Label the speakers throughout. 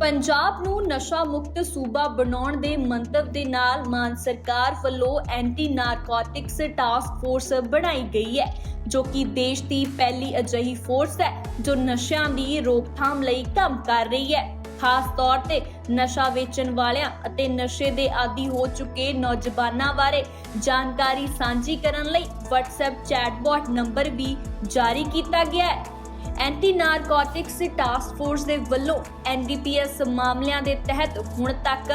Speaker 1: ਪੰਜਾਬ ਨੂੰ ਨਸ਼ਾ ਮੁਕਤ ਸੂਬਾ ਬਣਾਉਣ ਦੇ ਮੰਤਵ ਦੇ ਨਾਲ ਮਾਨ ਸਰਕਾਰ ਵੱਲੋਂ ਐਂਟੀ ਨਾਰਕੋਟਿਕਸ ਟਾਸਕ ਫੋਰਸ ਬਣਾਈ ਗਈ ਹੈ, ਜੋ ਕਿ ਦੇਸ਼ ਦੀ ਪਹਿਲੀ ਅਜਿਹੀ ਫੋਰਸ ਹੈ, ਜੋ ਨਸ਼ਿਆਂ ਦੀ ਰੋਕਥਾਮ ਲਈ ਕੰਮ ਕਰ ਰਹੀ ਹੈ। ਖਾਸ ਤੌਰ ਤੇ ਨਸ਼ਾ ਵੇਚਣ ਵਾਲਿਆਂ ਅਤੇ ਨਸ਼ੇ ਦੇ ਆਦੀ ਹੋ ਚੁੱਕੇ ਨੌਜਵਾਨਾਂ ਬਾਰੇ ਜਾਣਕਾਰੀ ਸਾਂਝੀ ਕਰਨ ਲਈ WhatsApp ਚੈਟਬੋਟ ਨੰਬਰ ਵੀ ਜਾਰੀ ਕੀਤਾ ਗਿਆ ਹੈ। ਐਂਟੀ ਨਾਰਕੋਟਿਕਸ ਟਾਸਕ ਫੋਰਸ ਦੇ ਵੱਲੋਂ ਐਨਡੀਪੀਐਸ ਮਾਮਲਿਆਂ ਦੇ ਤਹਿਤ ਹੁਣ ਤੱਕ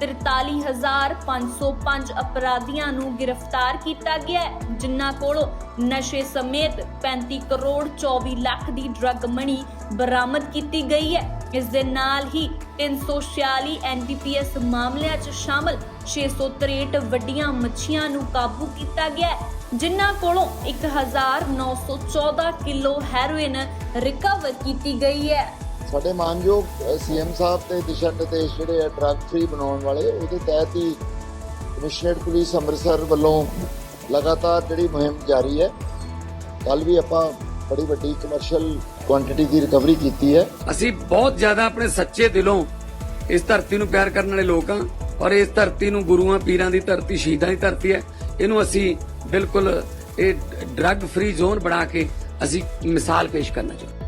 Speaker 1: 43505 ਅਪਰਾਧੀਆਂ ਨੂੰ ਗ੍ਰਿਫਤਾਰ ਕੀਤਾ ਗਿਆ ਜਿਨ੍ਹਾਂ ਕੋਲੋਂ ਨਸ਼ੇ ਸਮੇਤ 35 ਕਰੋੜ 24 ਲੱਖ ਦੀ ਡਰੱਗ ਮਣੀ ਬਰਾਮਦ ਕੀਤੀ ਗਈ ਹੈ। ਇਸ ਦੇ ਨਾਲ ਹੀ 346 ਐਨਡੀਪੀਐਸ ਮਾਮਲਿਆਂ 'ਚ ਸ਼ਾਮਲ 663 ਵੱਡੀਆਂ ਮੱਛੀਆਂ ਨੂੰ ਕਾਬੂ ਕੀਤਾ ਗਿਆ ਜਿਨ੍ਹਾਂ ਕੋਲੋਂ 1914 ਕਿਲੋ ਹੈਰੋਇਨ ਰਿਕਵਰ ਕੀਤੀ ਗਈ ਹੈ।
Speaker 2: ਸਾਡੇ ਮਾਨਯੋਗ ਸੀਐਮ ਸਾਹਿਬ ਤੇ ਦਿਸ਼ਾ ਨਿਰਦੇਸ਼ ਜਿਹੜੇ ਆ ਡਰੱਗ ਫ੍ਰੀ ਬਣਾਉਣ ਵਾਲੇ ਉਹਦੇ ਤਹਿਤ ਹੀ ਕਮਿਸ਼ਨਰੇਟ ਪੁਲਿਸ ਅੰਮ੍ਰਿਤਸਰ ਵੱਲੋਂ ਲਗਾਤਾਰ ਜਿਹੜੀ ਮੁਹਿੰਮ ਜਾਰੀ ਹੈ ਕੱਲ ਵੀ ਆਪਾਂ ਬੜੀ ਵੱਡੀ ਕਮਰਸ਼ੀਅਲ ਕੁਆਂਟੀਟੀ ਦੀ ਰਿਕਵਰੀ ਕੀਤੀ ਹੈ।
Speaker 3: ਅਸੀਂ ਬਹੁਤ ਜ਼ਿਆਦਾ ਆਪਣੇ ਸੱਚੇ ਦਿਲੋਂ ਇਸ ਧਰਤੀ ਨੂੰ ਪਿਆਰ ਕਰਨ ਵਾਲੇ ਲੋਕ ਹਾਂ ਔਰ ਇਸ ਧਰਤੀ ਨੂੰ ਗੁਰੂਆਂ ਪੀਰਾਂ ਦੀ ਧਰਤੀ ਸ਼ਹੀਦਾਂ ਦੀ ਧਰਤੀ ਹੈ। ਇਹਨੂੰ ਅਸੀਂ ਬਿਲਕੁਲ ਇਹ ਡਰੱਗ ਫ੍ਰੀ ਜ਼ੋਨ ਬਣਾ ਕੇ ਅਸੀਂ ਮਿਸਾਲ ਪੇਸ਼ ਕਰਨਾ ਚਾਹੁੰਦੇ